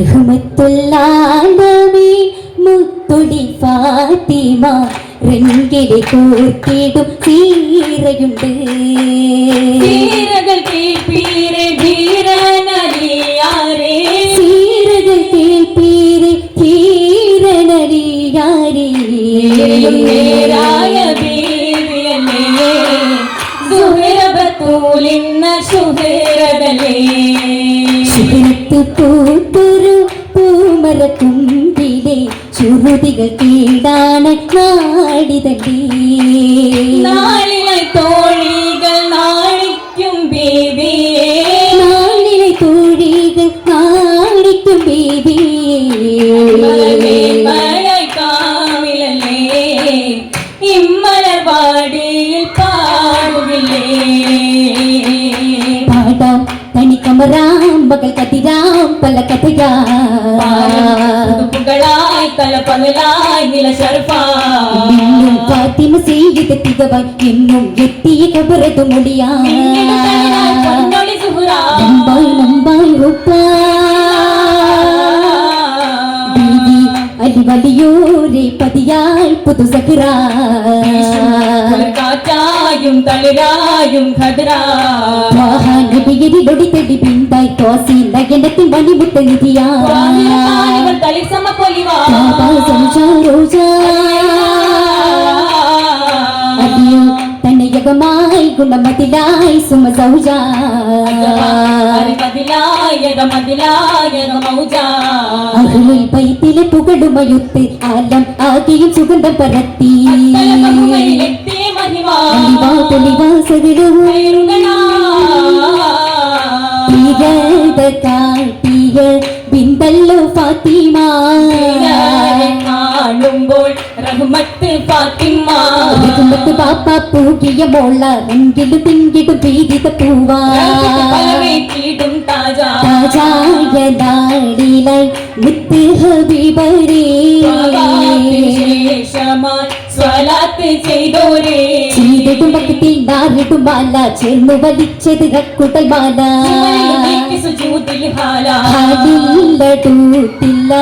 റഹ്മത്തുല്ലാലമേ മുത്തുടി ഫാത്തിമ റെങ്കിലെ തീരയുണ്ട് തീരകൾ കേൾപ്പീരെ ചുരുതികൾ കീടാണ് നാടിതല്ലേ നാളിലെ തോഴികൾ നാണിക്കും ബേബിയെ നാളിലെ തോഴികൾ നാടിക്കും ബേബിയെ മഴക്കാവിലല്ലേ ராம ராம் பகல் கதிராம் பல கதிரா புகழாய் பல பகலாய் நில சர்பா இன்னும் பாத்திம செய்து திகவாய் இன்னும் எத்திய கபரது முடியா நம்பாய் நம்பாய் ஒப்பா. அலிவலியோரே பதியாய் புது சகரா ಾಯುಂ ತಲೆರಾಯುಂ ಭದ್ರಾ ನಬಿಗಿರಿ ದೊಡಿತಡಿ ಬಿಂದಾಯ್ ತೋಸಿಂದ ಗೆಂಡತಿ ಮನಿ ಮುಟ್ಟ ನಿಧಿಯ ತಲೆ ಸಮ ಕೊಲಿವಾ ಸಂಸಾರೋಜಾ സൗജ മതിലായക മതിലായക മൗജാ അഹ്ലുൽ ബൈത്തിലെ പുകടുമയുത്ത് ആലം ആകെയും സുഗന്ധം പരത്തി. തീരത കാട്ടിയ ബിന്ദല്ലോ ഫാത്തിമ. കുടുംബത്ത് പാപ്പ പൂകിയ മോള എങ്കിലും പിങ്കിടും പീരിത പൂവാടും നാടിലായി ഹബീബരേ ചെയ്തിട്ടും ഭക്തി മാല ചേർന്ന് വലിച്ചത് കക്കുട്ടൽ മാല. തൂത്തില്ല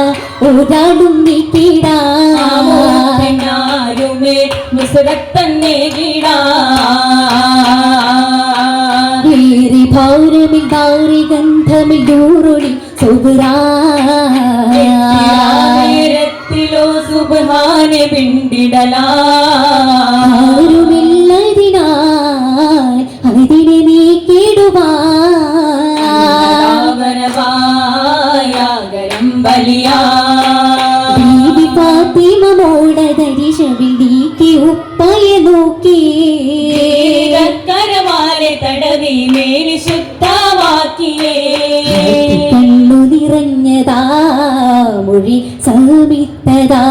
ഒരാളും നീക്കിടാ ആരുമേ മുസരത്തന്നെ ഗീടാ ഏറി ഭാരമിൽ ദാരി ഗന്ധമിൽ ദൂറൊളി സുബുരാ നേരത്തിലോ സുബാനെ പിണ്ടിടലാ. ആരുമില്ലതിനാൽ അതിനെ നീക്കിടുവാ ഉപ്പയെ നോക്കി. കരമാരെ തടവി മേലി ശുദ്ധമാക്കിയേ. കണ്ണു നിറഞ്ഞതാ മൊഴി സമിത്തതാ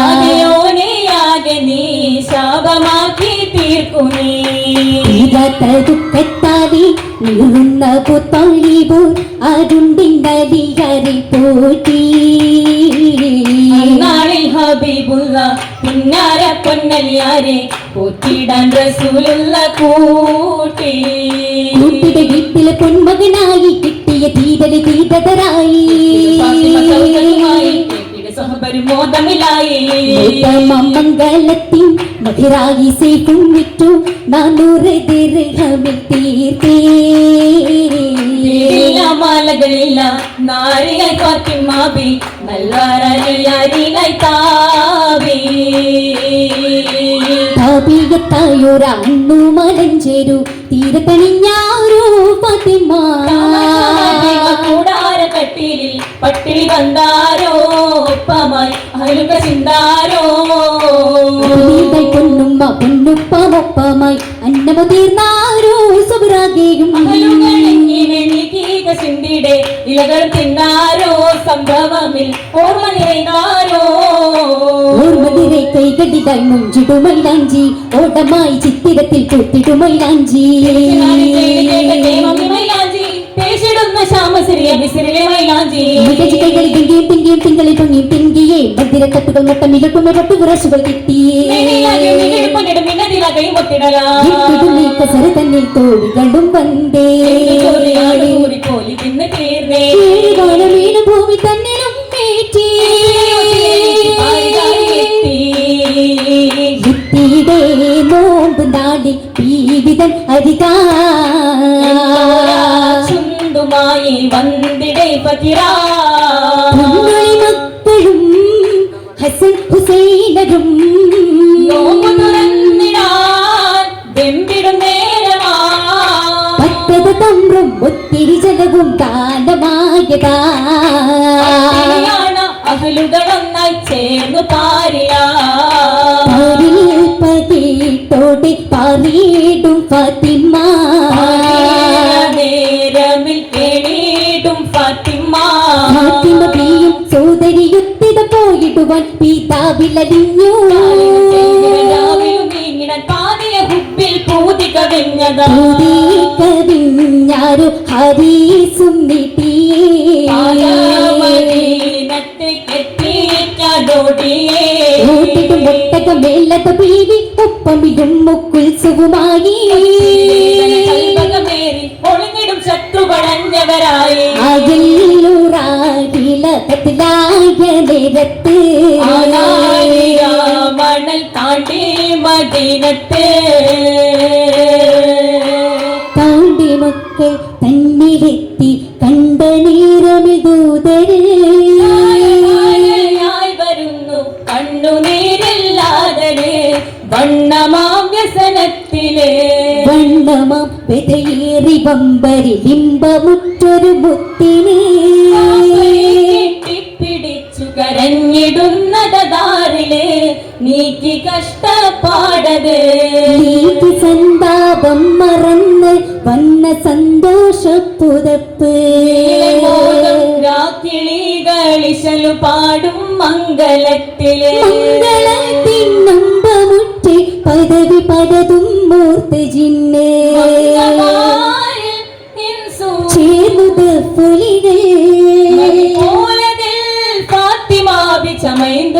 ആകയോനെയാകെ നീ ശാപമാക്കി തീർക്കുമേ ഇതത്ത ദുഃഖത്താലി നീറുന്ന പുത്താലിപോ അരുണ്ടിന്നലിയറി പോറ്റി. ഹബീബുള്ള പിന്നാര പൊന്നലിയാരെ പോറ്റിടാൻ റസൂലുള്ള കൂട്ടി. കൂട്ടിടെ വീട്ടിലെ പൊന്മകനായി കിട്ടിയ മധുരായി സേക്കും വിറ്റു നാനൂറ് ദിർഹമിൽ തീർത്തേ. ഇല്ല മാലകളില്ല നാരികൾ ഫാത്തിമാബി നല്ലാരിലായി താബി താപികത്തായൊരണ്ണു മലഞ്ചേരു തീരത്തണിഞ്ഞാരോ പതിമാടാര കട്ടിലിൽ പട്ടിണി വന്നാരോ ഒപ്പമായി അയലുക ചിന്താരോ. പൊന്നുമ്മ പൊന്നുപ്പമൊപ്പമായി അന്നമ തീർന്നാരോ സുബ്രാഗേയും ചിന്തിടെ ഇലകൾ തിന്നാരോ? സംഭവമിൽ ഓർമ്മ നിറയ്ക്കാരോ ഓർമ്മതിരെ കൈകടിതായി മുഞ്ചിടുമൈലാഞ്ചി ഓട്ടമായി ചിത്തിരത്തിൽ ബിസിറിലെ മൈലാഞ്ചി തിങ്കിയും തിങ്കിയും തിങ്കളിൽ പൊങ്ങിയും തിങ്കിയേ മന്ദിരക്കത്തുകൾ മൊട്ടമിലട്ടുന്ന പട്ടുകുറശുകൾ കിട്ടിയേ. ഇട്ടിടുന്നീക്ക സര തന്നിൽ തോഴികളും വന്നേ. ഭൂമി തന്നിലും മേറ്റി. എത്തി യുക്തിയുടെ നോമ്പ് നാടിൽ പീഡിതൻ അരികാ. ചുണ്ടുമായി വന്തിടേ പകിരാ പൊന്നുളി മക്കളും ഹസൻ ഹുസൈനരും നോമ്പ് തുറന്നിടാൻ വെമ്പിടും നേരമാ. പട്ടത തമ്പ്രം ഒത്തിരി ജലവും കവിഞ്ഞതാ പൂതി കവിഞ്ഞാരു ഹരീസും എത്തിക്കാതോടിയേ ഓട്ടിട്ടും ഒട്ടകമേലത പീവി ഒപ്പമിടും മുക്കുത്സവുമായി ശത്രുപടഞ്ഞവരായി അയലൂറാകിലകത്തിലായ നേരത്ത്. ആനാരിയ മണൽ താണ്ടി മദീനത്തെ. പെതയേറി വമ്പരി ബിംബമുറ്റൊരു ബുദ്ധിനി പിടിച്ചു കരഞ്ഞിടുന്നതാറിലെ നീക്കി കഷ്ടപ്പാടത്. നീക്കി സന്താപം മറന്ന് വന്ന സന്തോഷ പുതപ്പ് കിളികളിശലു പാടും മംഗലത്തിലെ. നമ്പമുറ്റി പദവി പലതും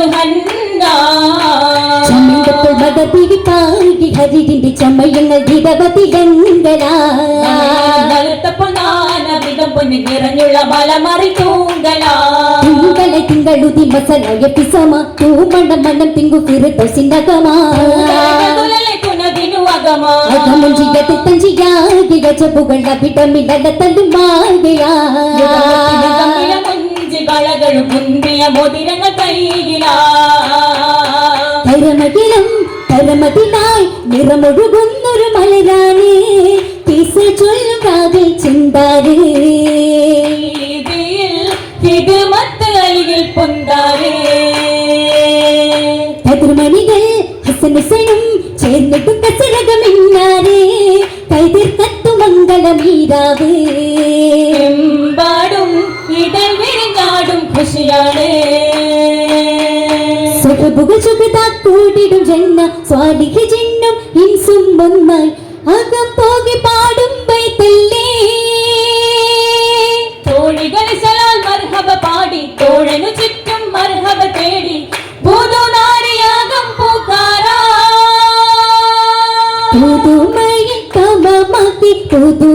ചമൈന്തു ഹന്നാ ചമയപ്പോൾ മതപിടി പാകി ഹരിന്റെ ചമയങ്ങൾ നിരവധി ഗംഗലാ നറുത്തപ്പോൾ നാനവിധം പൊന്നു നിറഞ്ഞുള്ള മലമറി തൂങ്കലാ തിങ്കള തിങ്കളുതി മസലയ പിസമ തൂമണ മണ്ണം തിങ്കു തുനതിനു അകമാ അകമഞ്ചിയത്തിൽ തഞ്ചിയാകി ഗജബുകൾ അവിടമില്ലത തല്ലുമാകയാ കളകളും മുന്തിയ മോതിരങ്ങൾ കൈയിലാ പരമതിനായി നിറമൊഴുകുന്നൊരു മലരാണി. പീസ ചൊല്ലും ഹിദ്മത്ത് അരികിൽ പൊന്താരേ. കതിർമണികൾ ഹസൻ സുഖബുകൾ സുഖതാ കൂടിടും ജന്ന സ്വാലിഹ ജിന്നും ഇൻസും ഒന്നായി അകം പോകി പാടും ബൈത്തല്ലേ തോഴികൾ സലാൽ മർഹബ പാടി തോഴനു ചുറ്റും മർഹബ തേടി ഭൂതുനാരിയാകം പൂക്കാരാ പുതുമയിൽ കവമാക്കി പുതുനാരി